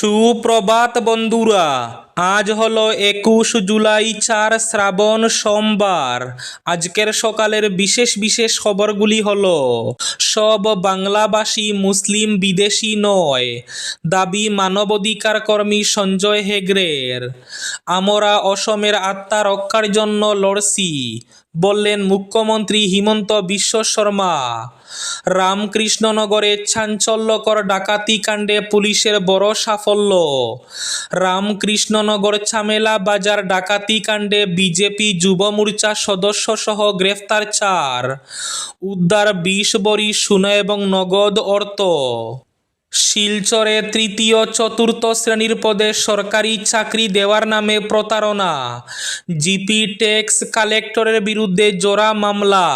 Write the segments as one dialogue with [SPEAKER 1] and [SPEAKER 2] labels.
[SPEAKER 1] সুপ্রভাত বন্ধুরা, আজ হলো একুশ জুলাই চার শ্রাবণ সোমবার। আজকের সকালের বিশেষ বিশেষ খবরগুলি হল, সব বাংলাভাষী মুসলিম বিদেশি নয়, দাবি মানবাধিকার কর্মী সঞ্জয় হেগড়ের। আমরা অসমের আত্মা রক্ষার জন্য লড়ছি বললেন, মুখ্যমন্ত্রী হিমন্ত বিশ্ব শর্মা, রামকৃষ্ণনগরে চাঞ্চল্যকর ডাকাতি কাণ্ডে পুলিশের বড় সাফল্য। রামকৃষ্ণনগর ছামেলা বাজার ডাকাতি কাণ্ডে বিজেপি যুব মোর্চা সদস্য সহ গ্রেফতার চার। উদ্ধার বিশ বড়ি সোনা এবং নগদ অর্থ। শিলচরে তৃতীয় চতুর্থ শ্রেণির পদে সরকারি চাকরি দেওয়ার নামে প্রতারণা। জিপি ট্যাক্স কালেক্টরের বিরুদ্ধে জোড়া মামলা।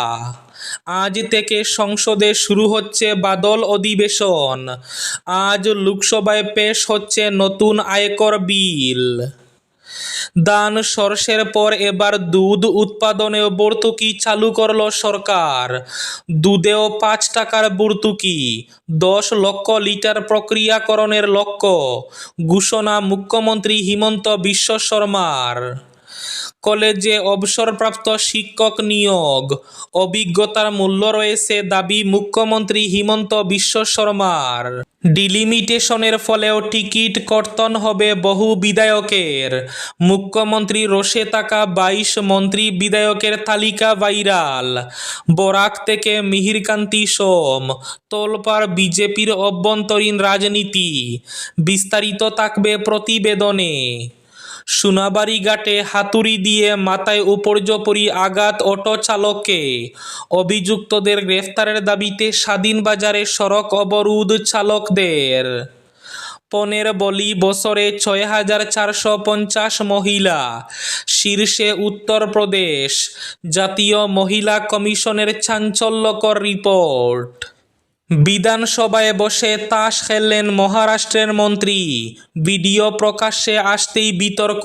[SPEAKER 1] আজ থেকে সংসদে শুরু হচ্ছে বাদল অধিবেশন। আজ লোকসভায় পেশ হচ্ছে নতুন আয়কর বিল। দান সর্ষের পর এবার দুধ উৎপাদনে ভর্তুকি চালু করল সরকার। দুধেও পাঁচ টাকার বর্তুকি, দশ লক্ষ লিটার প্রক্রিয়াকরণের লক্ষ্য, ঘোষণা মুখ্যমন্ত্রী হিমন্ত বিশ্ব শর্মার। কলেজে অবসরপ্রাপ্ত শিক্ষক নিয়োগ। অভিজ্ঞতার মূল্য রয়েছে দাবি মুখ্যমন্ত্রী হিমন্ত বিশ্ব শর্মার। ডিলিমিটেশনের ফলেও টিকিট কর্তন হবে বহু বিধায়কের। মুখ্যমন্ত্রী রোষে থাকা বাইশ মন্ত্রী বিধায়কের তালিকা ভাইরাল। বরাক থেকে মিহিরকান্তি সোম, তোলপাড় বিজেপির অভ্যন্তরীণ রাজনীতি। বিস্তারিত থাকবে প্রতিবেদনে। সোনাবাড়ি ঘাটে হাতুড়ি দিয়ে মাথায় উপর্যপরি আঘাত অটো চালককে। অভিযুক্তদের গ্রেফতারের দাবিতে স্বাধীনবাজারে সড়ক অবরোধ চালকদের। পনেরো বলি বছরে ছয় হাজার চারশো পঞ্চাশ মহিলা। শীর্ষে উত্তরপ্রদেশ। জাতীয় মহিলা কমিশনের চাঞ্চল্যকর রিপোর্ট। বিধানসভায় বসে তাস খেললেন মহারাষ্ট্রের মন্ত্রী। ভিডিও প্রকাশ্যে আসতেই বিতর্ক।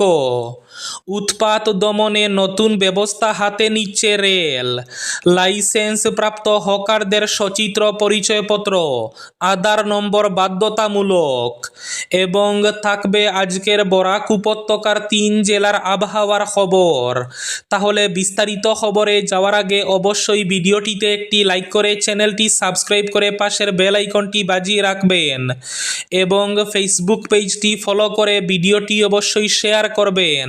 [SPEAKER 1] উৎপাত দমনে নতুন ব্যবস্থা হাতে নিচ্ছে রেল। লাইসেন্স প্রাপ্ত হকারদের সচিত্র পরিচয়পত্র, আধার নম্বর বাধ্যতামূলক, এবং থাকবে আজকের বরাক উপত্যকার তিন জেলার আবহাওয়ার খবর। তাহলে বিস্তারিত খবরে যাওয়ার আগে অবশ্যই ভিডিওটিতে একটি লাইক করে চ্যানেলটি সাবস্ক্রাইব করে পাশের বেল আইকনটি বাজিয়ে রাখবেন, এবং ফেসবুক পেজটি ফলো করে ভিডিওটি অবশ্যই শেয়ার করবেন।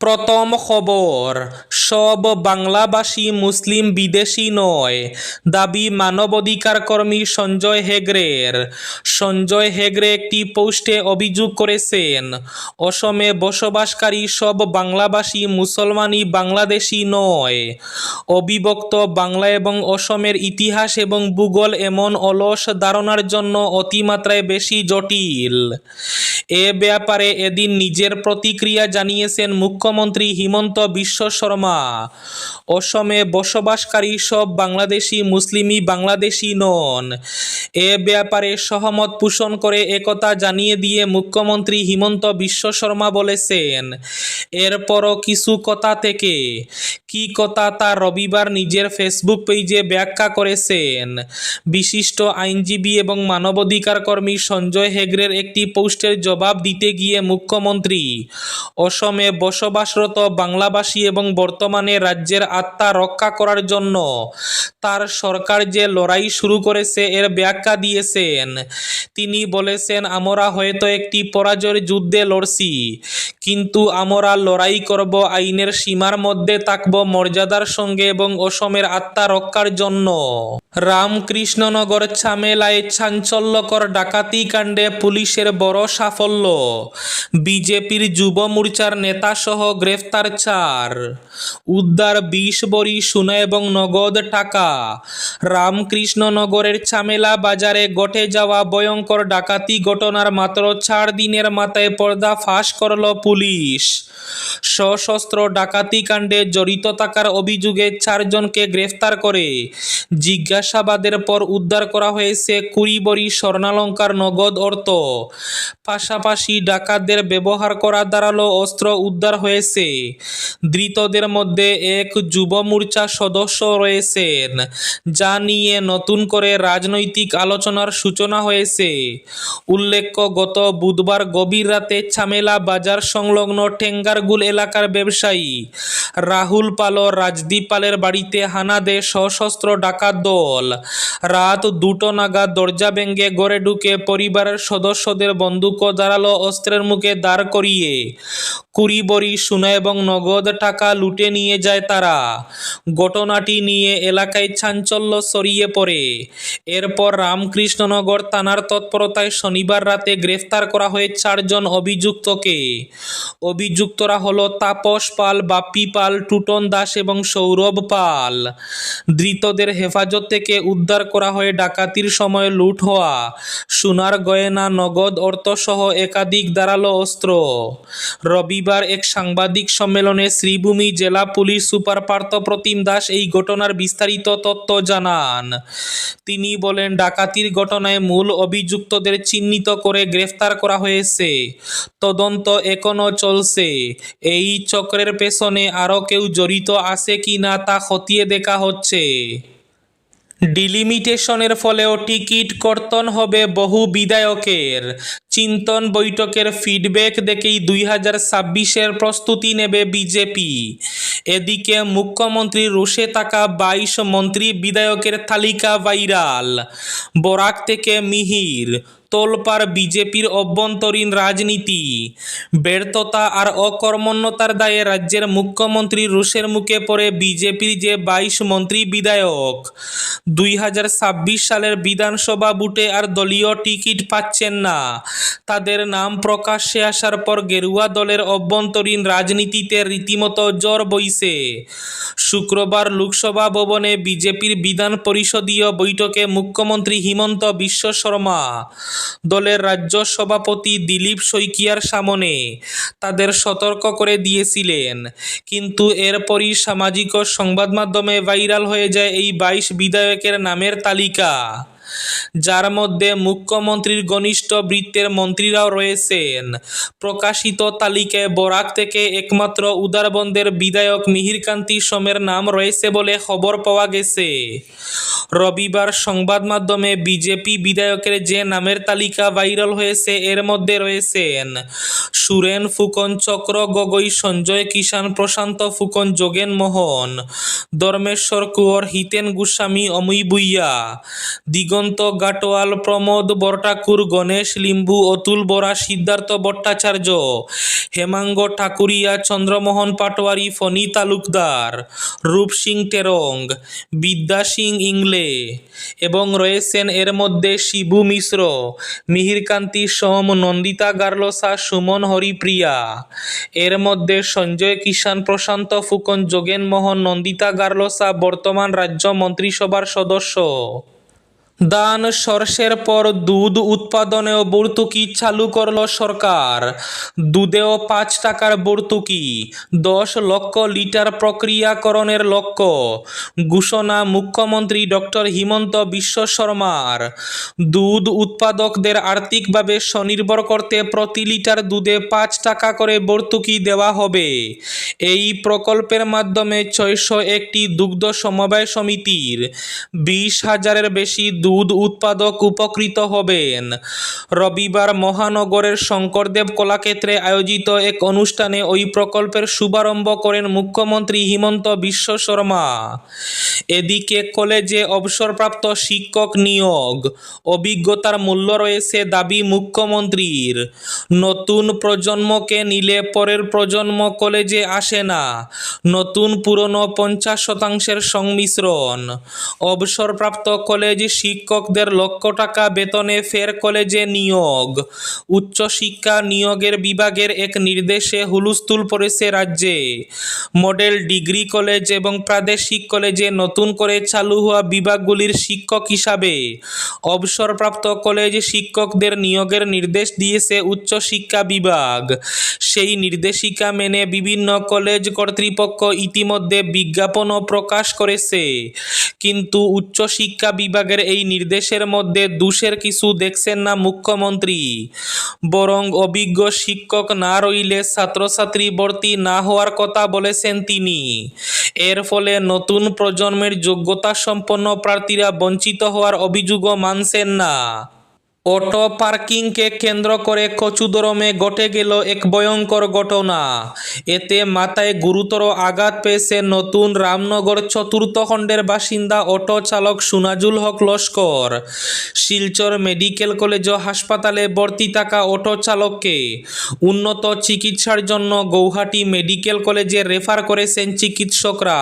[SPEAKER 1] প্রথম খবর, সব বাংলাভাষী মুসলিম বিদেশি নয়। দাবি, মানবাধিকার কর্মী সঞ্জয় হেগড়ের। সঞ্জয় হেগড়ে একটি পোস্টে অভিযোগ করেছেন, অসমে বসবাসকারী সব বাংলাভাষী মুসলমানই বাংলাদেশি নয়। অবিভক্ত বাংলা এবং অসমের ইতিহাস এবং ভূগোল এমন অলস ধারণার জন্য অতিমাত্রায় বেশি জটিল। এ ব্যাপারে এদিন নিজের প্রতিক্রিয়া জানিয়েছেন মুখ্যমন্ত্রী হিমন্ত বিশ্ব শর্মা। অসমে বসবাসকারী সব বাংলাদেশি মুসলিমই বাংলাদেশি নন। এ ব্যাপারে সহমত পোষণ করে একথা জানিয়ে দিয়ে মুখ্যমন্ত্রী হিমন্ত বিশ্ব শর্মা বলেছেন। এরপরও কিছু কথা থেকে কি কথা তা রবিবার নিজের ফেসবুক পেজে ব্যাখ্যা করেছেন। বিশিষ্ট আইনজীবী এবং মানবাধিকার কর্মী সঞ্জয় হেগড়ের একটি পোস্টের জবাব দিতে গিয়ে মুখ্যমন্ত্রী, অসমে বসবাসরত বাংলাভাষী এবং বর্তমানে রাজ্যের আত্মা রক্ষা করার জন্য তার সরকার যে লড়াই শুরু করেছে এর ব্যাখ্যা দিয়েছেন। তিনি বলেছেন, আমরা হয়তো একটি পরাজয়ের যুদ্ধে লড়ছি, কিন্তু আমরা লড়াই করব আইনের সীমার মধ্যে থাকব মর্যাদার সঙ্গে এবং অসমের আত্মা রক্ষার জন্য। রামকৃষ্ণনগর ছামেলায় চাঞ্চল্যকর ডাকাতি কাণ্ডে পুলিশের বড় সাফল্য। বিজেপির যুব মোর্চার নেতাসহ গ্রেফতার চার। উদ্ধার বিশ বড়ি সোনা এবং নগদ টাকা। রামকৃষ্ণনগরের চামেলা বাজারে ঘটে যাওয়া ভয়ঙ্কর ডাকাতি ঘটনার মাত্র চার দিনের মাথায় পর্দা ফাঁস করল পুলিশ। সশস্ত্র ডাকাতি কাণ্ডে জড়িত থাকার অভিযোগে চারজনকে গ্রেফতার করে। জিজ্ঞাসাবাদের পর উদ্ধার করা হয়েছে কুড়ি বড়ি স্বর্ণালঙ্কার নগদ অর্থ। পাশাপাশি ডাকাতদের ব্যবহার করা ধারালো অস্ত্র উদ্ধার হয়েছে। ধৃতদের মধ্যে এক যুব মোর্চা সদস্য রয়েছেন, যা নিয়ে নতুন করে রাজনৈতিক আলোচনার সূচনা হয়েছে। উল্লেখ্য, গত বুধবার গভীর রাতে ছামেলা বাজার সংলগ্ন টেঙ্গারগুল এলাকার ব্যবসায়ী রাহুল পাল ও রাজদীপ পালের বাড়িতে হানা দেয় সশস্ত্র ডাকাত দল। রাত দুটো নাগাদ দরজা ভেঙে গড়ে ঢুকে পরিবারের সদস্যদের বন্দুক ধারালো অস্ত্রের মুখে দাঁড় করিয়ে কুড়ি বড়ি সোনা এবং নগদ টাকা লুটে নিয়ে যায় তারা। ঘটনাটি নিয়ে এলাকায় চাঞ্চল্য ছড়িয়ে পড়ে। এরপর রামকৃষ্ণনগর থানার তৎপরতায় শনিবার রাতে গ্রেফতার করা হয়ে চারজন অভিযুক্তকে। অভিযুক্তরা হলো তাপস পাল বাপ্পি পাল, টুটন দাস এবং সৌরভ পাল। ধৃতদের হেফাজত থেকে উদ্ধার করা হয় ডাকাতির সময় লুট হওয়া, সোনার গয়না, নগদ অর্থসহ একাধিক ধারালো অস্ত্র। রবিবার এক সাংবাদিক সম্মেলনে শ্রীভূমি জেলা পুলিশ সুপার পার্থ প্রতিম দাস এই ঘটনার বিস্তারিত তথ্য জানান। তিনি বলেন, ডাকাতির ঘটনায় মূল অভিযুক্তদের চিহ্নিত করে গ্রেফতার করা হয়েছে। তদন্ত এখনও চলছে। এই চক্রের পেছনে আরও কেউ জড়িত আছে কি না তা খতিয়ে দেখা হচ্ছে। ডিলিমিটেশনের ফলেও টিকিট কর্তন হবে বহু বিধায়কের। চিন্তন বৈঠকের ফিডব্যাক দেখেই দুই হাজার ছাব্বিশের প্রস্তুতি নেবে বিজেপি। এদিকে মুখ্যমন্ত্রী রুশে থাকা বাইশ মন্ত্রী বিধায়কের তালিকা ভাইরাল। বরাক থেকে মিহির তোলপাড় বিজেপির অভ্যন্তরীণ রাজনীতি। ব্যর্থতা আর অকর্মণ্যতার দায়ে রাজ্যের মুখ্যমন্ত্রী রুশের মুখে পড়ে বিজেপির যে বাইশ মন্ত্রী বিধায়ক। দুই হাজার ছাব্বিশ সালের বিধানসভা বুটে আর দলীয় টিকিট পাচ্ছেন না। তাদের নাম প্রকাশ্যে আসার পর গেরুয়া দলের অভ্যন্তরীণ রাজনীতিতে রীতিমতো জ্বর বইছে। শুক্রবার লোকসভা ভবনে বিজেপির বিধান পরিষদীয় বৈঠকে মুখ্যমন্ত্রী হিমন্ত বিশ্ব শর্মা দলের রাজ্য সভাপতি দিলীপ শইকিয়ার সামনে তাদের সতর্ক করে দিয়েছিলেন। কিন্তু এরপরই সামাজিক ও সংবাদ মাধ্যমে ভাইরাল হয়ে যায় এই বাইশ বিধায়কের নামের তালিকা। যার মধ্যে মুখ্যমন্ত্রীর ঘনিষ্ঠ বৃত্তের মন্ত্রীরাও রয়েছেন। প্রকাশিত তালিকায় বরাক থেকে একমাত্র উদারবন্দের বিধায়ক মিহিরকান্তি সোমের নাম রয়েছে বলে খবর পাওয়া গেছে। রবিবার সংবাদ মাধ্যমে বিজেপি বিধায়কের যে নামের তালিকা ভাইরাল হয়েছে, এর মধ্যে রয়েছেন সুরেন ফুকন চক্র, গগৈ সঞ্জয় কিষান প্রশান্ত ফুকন, যোগেন মোহন, ধর্মেশ্বর কুঁয়র, হিতেন গোস্বামী, অমুই বুইয়া দিগন্ত গাটোয়াল প্রমোদ, বরঠাকুর, গণেশ, লিম্বু, অতুল বরা, সিদ্ধার্থ ভট্টাচার্য, হেমাঙ্গ ঠাকুরিয়া, চন্দ্রমোহন পাটোয়ারি, ফণী তালুকদার, রূপ সিং টেরং বিদ্যা সিং ইংলে এবং রয়েছেন এর মধ্যে শিবু মিশ্র, মিহিরকান্তি সোম, নন্দিতা গার্লসা, সুমন হরিপ্রিয়া। এর মধ্যে সঞ্জয় কিষান প্রশান্ত ফুকন, যোগেন মোহন, নন্দিতা গার্লসা, বর্তমান রাজ্য মন্ত্রিসভার সদস্য। দান সর্ষের পর দুধ উৎপাদনেও ভর্তুকি চালু করল সরকার। দুধেও পাঁচ টাকার ভর্তুকি দশ লক্ষ লিটার প্রক্রিয়াকরণের লক্ষ্য, ঘোষণা মুখ্যমন্ত্রী ডক্টর হিমন্ত বিশ্ব শর্মার। দুধ উৎপাদকদের আর্থিকভাবে স্বনির্ভর করতে প্রতি লিটার দুধে পাঁচ টাকা করে ভর্তুকি দেওয়া হবে। এই প্রকল্পের মাধ্যমে ছয়শো একটি দুগ্ধ সমবায় সমিতির বিশ হাজারের বেশি দুধ উৎপাদক উপকৃত হবেন। রবিবার মহানগরের শঙ্করদেব কলাক্ষেত্রে আয়োজিত এক অনুষ্ঠানে ওই প্রকল্পের শুভারম্ভ করেন মুখ্যমন্ত্রী হিমন্ত বিশ্ব শর্মা। এদিকে কলেজে অবসরপ্রাপ্ত শিক্ষক নিয়োগ, অভিজ্ঞতার মূল্য রয়েছে দাবি মুখ্যমন্ত্রীর। নতুন প্রজন্মকে নিলে পরের প্রজন্ম কলেজে আসে না। নতুন পুরনো পঞ্চাশ শতাংশের সংমিশ্রণ। অবসরপ্রাপ্ত কলেজ শিক্ষকদের লক্ষ টাকা বেতনে ফের কলেজে নিয়োগ। উচ্চশিক্ষা নিয়োগের বিভাগের এক নির্দেশে হুলস্থুল পড়েছে রাজ্যে। মডেল ডিগ্রি কলেজ এবং প্রাদেশিক কলেজে নতুন করে চালু হওয়া বিভাগগুলির শিক্ষক হিসাবে অবসরপ্রাপ্ত কলেজ শিক্ষকদের নিয়োগের নির্দেশ দিয়েছে উচ্চশিক্ষা বিভাগ। সেই নির্দেশিকা মেনে বিভিন্ন কলেজ কর্তৃপক্ষ ইতিমধ্যে বিজ্ঞাপনও প্রকাশ করেছে। কিন্তু উচ্চশিক্ষা বিভাগের এই নির্দেশের মধ্যে দুষের কিছু দেখছেন না মুখ্যমন্ত্রী। বরং অভিজ্ঞ শিক্ষক না রইলে ছাত্রছাত্রী ভর্তি না হওয়ার কথা বলেছেন তিনি। এর ফলে নতুন প্রজন্মের যোগ্যতা সম্পন্ন প্রার্থীরা বঞ্চিত হওয়ার অভিযোগও মানছেন না। অটো পার্কিংকে কেন্দ্র করে কচুদরমে ঘটে গেল এক ভয়ঙ্কর ঘটনা। এতে মাথায় গুরুতর আঘাত পেয়েছে নতুন রামনগর চতুর্থ খণ্ডের বাসিন্দা অটো চালক সুনাজুল হক লস্কর। শিলচর মেডিকেল কলেজ ও হাসপাতালে ভর্তি থাকা অটো চালককে উন্নত চিকিৎসার জন্য গৌহাটি মেডিকেল কলেজে রেফার করেছেন চিকিৎসকরা।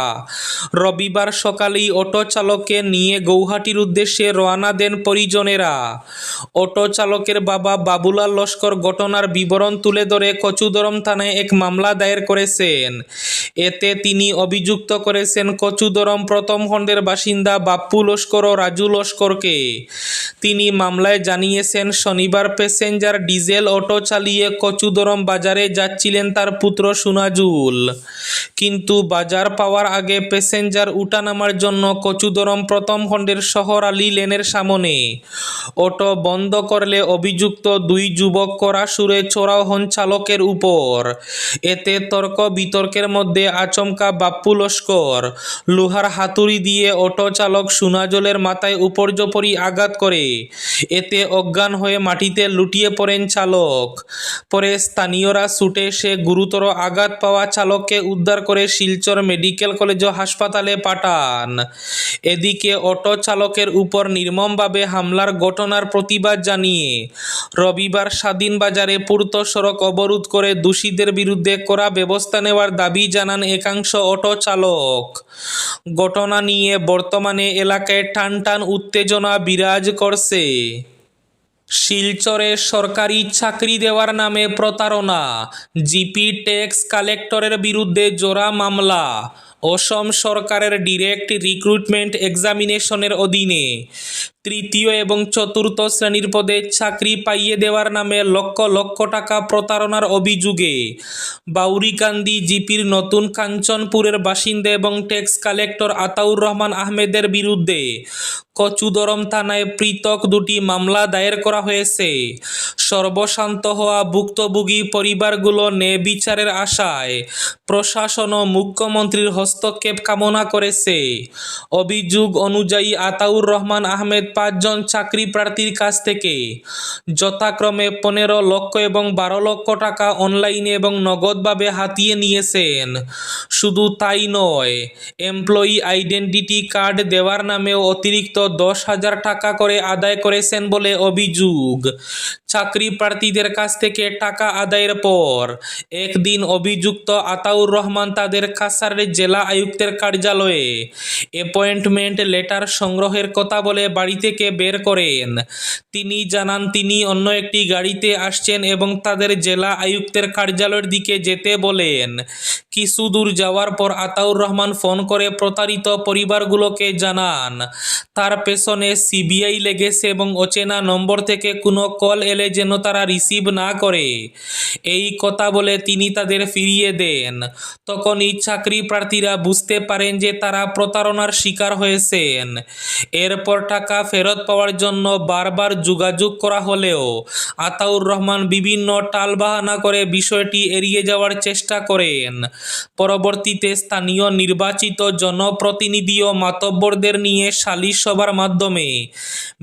[SPEAKER 1] রবিবার সকালেই অটো চালককে নিয়ে গৌহাটির উদ্দেশ্যে রওনা দেন পরিজনেরা। অটো চালকের বাবা বাবুলাল লস্কর ঘটনার বিবরণ তুলে ধরে কচুদরম থানায় এক মামলা দায়ের করেছেন। এতে তিনি অভিযুক্ত করেছেন কচুদরম প্রথম খণ্ডের বাসিন্দা বাপ্পু লস্কর ও রাজু লস্করকে। তিনি মামলায় জানিয়েছেন, শনিবার প্যাসেঞ্জার ডিজেল অটো চালিয়ে কচুদরম বাজারে যাচ্ছিলেন তার পুত্র সুনাজুল। কিন্তু বাজার পাওয়ার আগে প্যাসেঞ্জার উঠানামার জন্য কচুদরম প্রথম খণ্ডের শহর আলী লেনের সামনে। অটো বন্ধ করলে অভিযুক্ত দুই যুবক করা সুরে চড়াও হন চালকের উপর। এতে তর্ক বিতর্কের মধ্যে আচমকা বাপ্পু লস্কর। লোহার হাতুড়ি দিয়ে অটো চালক সুনাজলের মাথায় উপর্যপরি আঘাত করে। এতে অজ্ঞান হয়ে মাটিতে লুটিয়ে পড়েন চালক। পরে স্থানীয়রা ছুটে এসে গুরুতর আঘাত পাওয়া চালককে উদ্ধার করে শিলচর মেডিকেল কলেজ হাসপাতালে পাঠান। এদিকে অটো চালকের উপর নির্মমভাবে হামলার ঘটনার প্রতিবাদ জানিয়ে রবিবার স্বাধীন বাজারে পূর্ত সড়ক অবরোধ করে দোষীদের বিরুদ্ধে করা ব্যবস্থা নেওয়ার দাবি জানান একাংশ অটো চালক। ঘটনা নিয়ে বর্তমানে এলাকায় টান টান উত্তেজনা বিরাজ করছে। শিলচরে সরকারি চাকরি দেওয়ার নামে প্রতারণা, জিপি ট্যাক্স কালেক্টরের বিরুদ্ধে জোড়া মামলা, অসম সরকারের ডিরেক্ট রিক্রুটমেন্ট এক্সামিনেশনের অধীনে তৃতীয় এবং চতুর্থ শ্রেণির পদে চাকরি পাইয়ে দেওয়ার নামে লক্ষ লক্ষ টাকা প্রতারণার অভিযোগে বাউরিকান্দি জিপির নতুন কাঞ্চনপুরের বাসিন্দা এবং ট্যাক্স কালেক্টর আতাউর রহমান আহমেদের বিরুদ্ধে কচুদরম থানায় পৃথক দুটি মামলা দায়ের করা হয়েছে। সর্বশান্ত হওয়া ভুক্তভোগী পরিবারগুলো ন্যায় বিচারের আশায় প্রশাসন ও মুখ্যমন্ত্রীর হস্তক্ষেপ কামনা করেছে। অভিযোগ অনুযায়ী আতাউর রহমান আহমেদ পাঁচজন চাকরি প্রার্থীর কাছ থেকে। যথাক্রমে পনেরো লক্ষ এবং বারো লক্ষ টাকা অনলাইনে এবং নগদভাবে হাতিয়ে নিয়েছেন। শুধু তাই নয়, এমপ্লয়ি আইডেন্টিটি কার্ড দেওয়ার নামেও অতিরিক্ত দশ হাজার টাকা করে আদায় করেছেন বলে অভিযোগ। চাকরি প্রার্থীদের কাছ থেকে টাকা আদায়ের পর একদিন অভিযুক্ত আতাউর রহমান তাদের কাছাড়ের জেলা আয়ুক্তের কার্যালয়ে অ্যাপয়েন্টমেন্ট লেটার সংগ্রহের কথা বলে বাড়ি থেকে বের করেন। তিনি জানান, তিনি অন্য একটি গাড়িতে আসছেন এবং তাদের জেলা আয়ুক্তের কার্যালয়ের দিকে যেতে বলেন। কিছু দূর যাওয়ার পর আতাউর রহমান ফোন করে প্রতারিত পরিবারগুলোকে জানান, তার পেছনে সিবিআই লেগেছে এবং অচেনা নম্বর থেকে কোনো কল এলে যেন তারা রিসিভ না করে। এই কথা বলে তিনি তাদের ফিরিয়ে দেন। তখন এই চাকরি প্রার্থীরা বুঝতে পারেন যে তারা প্রতারণার শিকার হয়েছেন। এরপর টাকা ফেরত পাওয়ার জন্য বারবার যোগাযোগ করা হলেও আতাউর রহমান বিভিন্ন টালবাহানা করে বিষয়টি এড়িয়ে যাওয়ার চেষ্টা করেন। পরবর্তীতে স্থানীয় নির্বাচিত জনপ্রতিনিধি ও মাতব্বরদের নিয়ে সালিশ সভার মাধ্যমে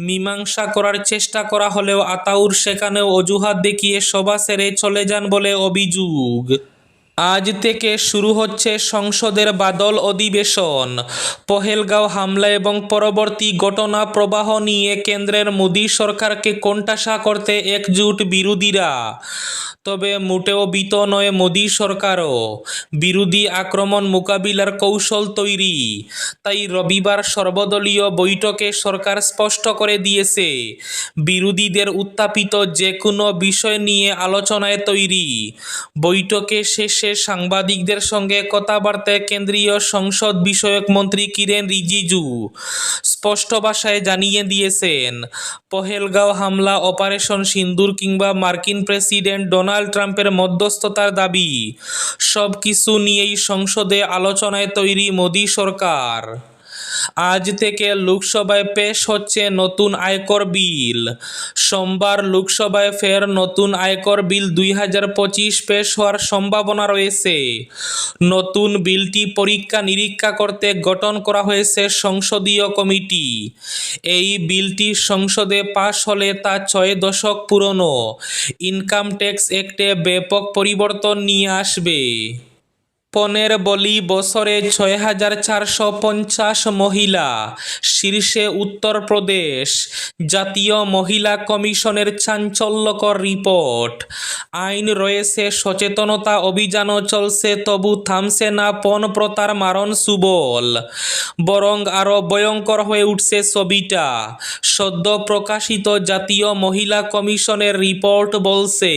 [SPEAKER 1] মীমাংসা করার চেষ্টা করা হলেও আতাউর সেখানেও অজুহাত দেখিয়ে সভা সেরে চলে যান বলে অভিযোগ। আজ থেকে শুরু হচ্ছে সংসদের বাদল অধিবেশন। পহেলগাঁও হামলা এবং পরবর্তী ঘটনা প্রবাহ নিয়ে কেন্দ্রের মোদী সরকারকে কোণঠাসা করতে একজুট বিরোধীরা। তবে মোটেও বিত নয় মোদী সরকারও। বিরোধী আক্রমণ মোকাবিলার কৌশল তৈরি। তাই রবিবার সর্বদলীয় বৈঠকে সরকার স্পষ্ট করে দিয়েছে, বিরোধীদের উত্থাপিত যে কোনো বিষয় নিয়ে আলোচনায় তৈরি। বৈঠকে শেষে সাংবাদিকদের সঙ্গে কথাবার্তায় কেন্দ্রীয় সংসদ বিষয়ক মন্ত্রী কিরেন রিজিজু স্পষ্ট ভাষায় জানিয়ে দিয়েছেন, পহেলগাঁও হামলা, অপারেশন সিন্দুর কিংবা মার্কিন প্রেসিডেন্ট ডোনাল্ড ট্রাম্পের মধ্যস্থতার দাবি সব কিছু নিয়েই সংসদে আলোচনায় তৈরি মোদী সরকার। আজ থেকে লোকসভায় পেশ হচ্ছে নতুন আয়কর বিল। সোমবার লোকসভায় ফের নতুন আয়কর বিল দুই হাজার পঁচিশ পেশ হওয়ার সম্ভাবনা রয়েছে। নতুন বিলটি পরীক্ষা নিরীক্ষা করতে গঠন করা হয়েছে সংসদীয় কমিটি। এই বিলটি সংসদে পাশ হলে তা ছয় দশক পুরনো। ইনকাম ট্যাক্স অ্যাক্টে ব্যাপক পরিবর্তন নিয়ে আসবে। পনেরো বলি বছরে ছয় হাজার চারশো পঞ্চাশ মহিলা। শীর্ষে উত্তরপ্রদেশ জাতীয় মহিলা কমিশনের চাঞ্চল্যকর রিপোর্ট। আইন রয়েছে সচেতনতা অভিযানও চলছে তবু থামছে না পণ প্রতার মারণ সুবল। বরং আরও ভয়ঙ্কর হয়ে উঠছে ছবিটা। সদ্য প্রকাশিত জাতীয় মহিলা কমিশনের রিপোর্ট বলছে,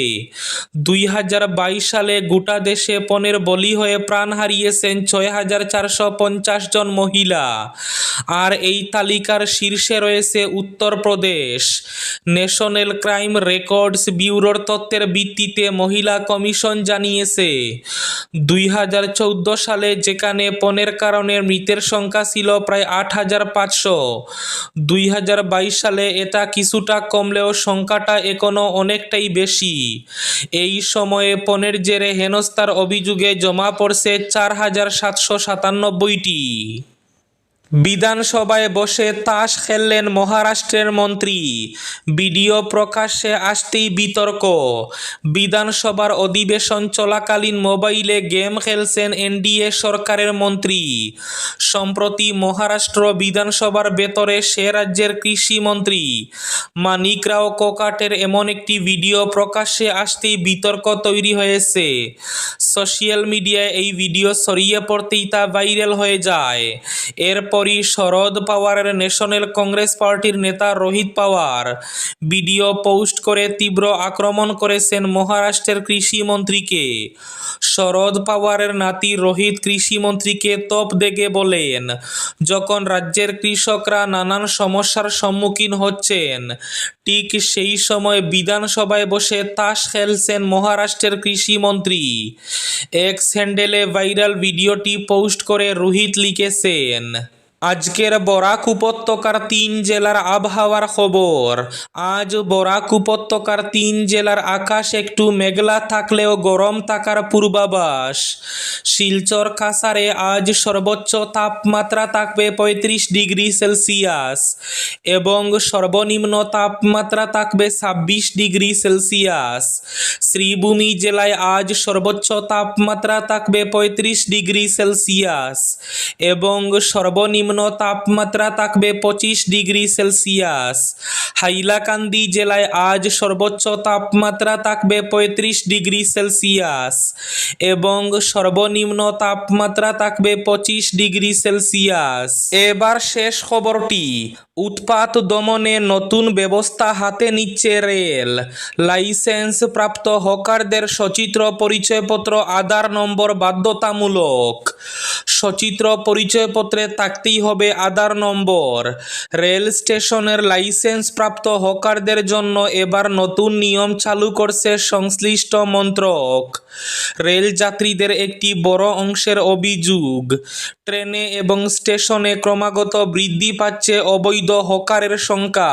[SPEAKER 1] দুই হাজার বাইশ সালে গোটা দেশে পণের বলি হয়ে প্রাণ হারিয়েছেন ছয় হাজার চারশো পঞ্চাশ জন মহিলা। আর এই তালিকার শীর্ষে রয়েছে উত্তরপ্রদেশ ন্যাশনাল ক্রাইম রেকর্ডস ব্যুরোর তথ্যের ভিত্তিতে মহিলা কমিশন জানিয়েছে, দুই হাজার চৌদ্দ সালে যেখানে পণের কারণে মৃতের সংখ্যা ছিল প্রায় আট হাজার পাঁচশো, দুই হাজার বাইশ সালে এটা কিছুটা কমলেও সংখ্যাটা এখনও অনেকটাই বেশি। এই সময়ে পণের জেরে হেনস্থার অভিযোগে জমা পড়ছে চার হাজার সাতশো সাতানব্বইটি। বিধানসভায় বসে তাস খেললেন মহারাষ্ট্রের মন্ত্রী। ভিডিও প্রকাশ্যে আসতেই বিতর্ক। বিধানসভার অধিবেশন চলাকালীন মোবাইলে গেম খেলছেন এনডিএ সরকারের মন্ত্রী। সম্প্রতি মহারাষ্ট্র বিধানসভার বেতরে সে রাজ্যের কৃষিমন্ত্রী মানিকরাও কোকাটের এমন একটি ভিডিও প্রকাশ্যে আসতেই বিতর্ক তৈরি হয়েছে। সোশ্যাল মিডিয়ায় এই ভিডিও ছড়িয়ে পড়তেই তা ভাইরাল হয়ে যায়। এরপরই শরদ পাওয়ারের ন্যাশনাল কংগ্রেস পার্টির নেতা রোহিত পাওয়ার। ভিডিও পোস্ট করে তীব্র আক্রমণ করেছেন মহারাষ্ট্রের কৃষিমন্ত্রীকে শরদ পাওয়ারের নাতি রোহিত কৃষিমন্ত্রীকে তোপ দেগে বলেন, যখন রাজ্যের কৃষকরা নানান সমস্যার সম্মুখীন হচ্ছেন, ঠিক সেই সময় বিধানসভায় বসে তাস খেলছেন মহারাষ্ট্রের কৃষিমন্ত্রী এক্স হ্যান্ডেলে ভাইরাল ভিডিওটি পোস্ট করে রোহিত লিখেছেন আজকের বরাক উপত্যকার তিন জেলার আবহাওয়ার খবর। আজ বরাক উপত্যকার তিন জেলার আকাশ একটু মেঘলা থাকলেও গরম থাকার পূর্বাভাস। শিলচর কাসারে আজ সর্বোচ্চ তাপমাত্রা থাকবে পঁয়ত্রিশ ডিগ্রি সেলসিয়াস এবং সর্বনিম্ন তাপমাত্রা থাকবে ছাব্বিশ ডিগ্রি সেলসিয়াস। শ্রীভূমি জেলায় আজ সর্বোচ্চ তাপমাত্রা থাকবে পঁয়ত্রিশ ডিগ্রি সেলসিয়াস এবং সর্বনিম্ন তাপমাত্রা থাকবে পঁচিশ ডিগ্রি সেলসিয়াস। হাইলাকান্দি জেলায় আজ সর্বোচ্চ তাপমাত্রা থাকবে পঁয়ত্রিশ ডিগ্রি সেলসিয়াস এবং সর্বনিম্ন তাপমাত্রা থাকবে পঁচিশ ডিগ্রি সেলসিয়াস। এবার শেষ খবরটি। উৎপাত দমনে নতুন ব্যবস্থা হাতে নিচ্ছে রেল। লাইসেন্স প্রাপ্ত হকারদের সচিত্র পরিচয়পত্র আধার নম্বর বাধ্যতামূলক। সচিত্র পরিচয়পত্রে থাকতেই হবে আধার নম্বর। রেল স্টেশনের লাইসেন্স প্রাপ্ত হকারদের জন্য এবার নতুন নিয়ম চালু করছে সংশ্লিষ্ট মন্ত্রক। রেল যাত্রীদের একটি বড় অংশের অভিযোগ, ট্রেনে এবং স্টেশনে ক্রমাগত বৃদ্ধি পাচ্ছে অবৈধ হকারের সংখ্যা।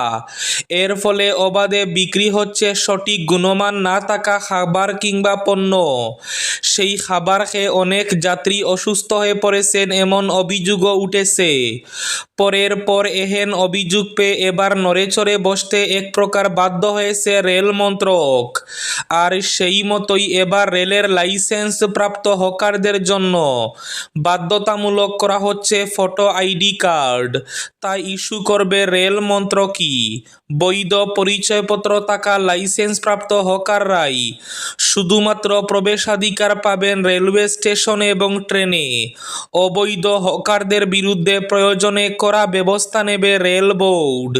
[SPEAKER 1] এর ফলে অবাধে বিক্রি হচ্ছে সঠিক গুণমান না থাকা খাবার কিংবা পণ্য। সেই খাবার খেয়ে অনেক যাত্রী অসুস্থ হয়ে পড়েছেন এমন অভিযোগও উঠেছে। পরের পর এহেন অভিযোগ পেয়ে এবার নড়েচড়ে বসতে এক প্রকার বাধ্য হয়েছে রেল মন্ত্রক। আর সেই মতোই এবার রেলের লাইসেন্স প্রাপ্ত হকারদের জন্য। বাধ্যতামূলক করা হচ্ছে ফটো আইডি কার্ড। তা ইস্যু করবে রেল মন্ত্রকই। বৈধ পরিচয়পত্র থাকা লাইসেন্স প্রাপ্ত হকাররাই শুধুমাত্র প্রবেশাধিকার পাবেন রেলওয়ে স্টেশনে এবং ট্রেনে। অবৈধ হকারদের বিরুদ্ধে প্রয়োজনে করা ব্যবস্থা নেবে রেল বোর্ড।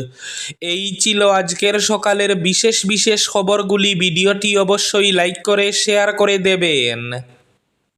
[SPEAKER 1] এই ছিল আজকের সকালের বিশেষ বিশেষ খবরগুলি। ভিডিওটি অবশ্যই লাইক করে, শেয়ার করে দেবেন।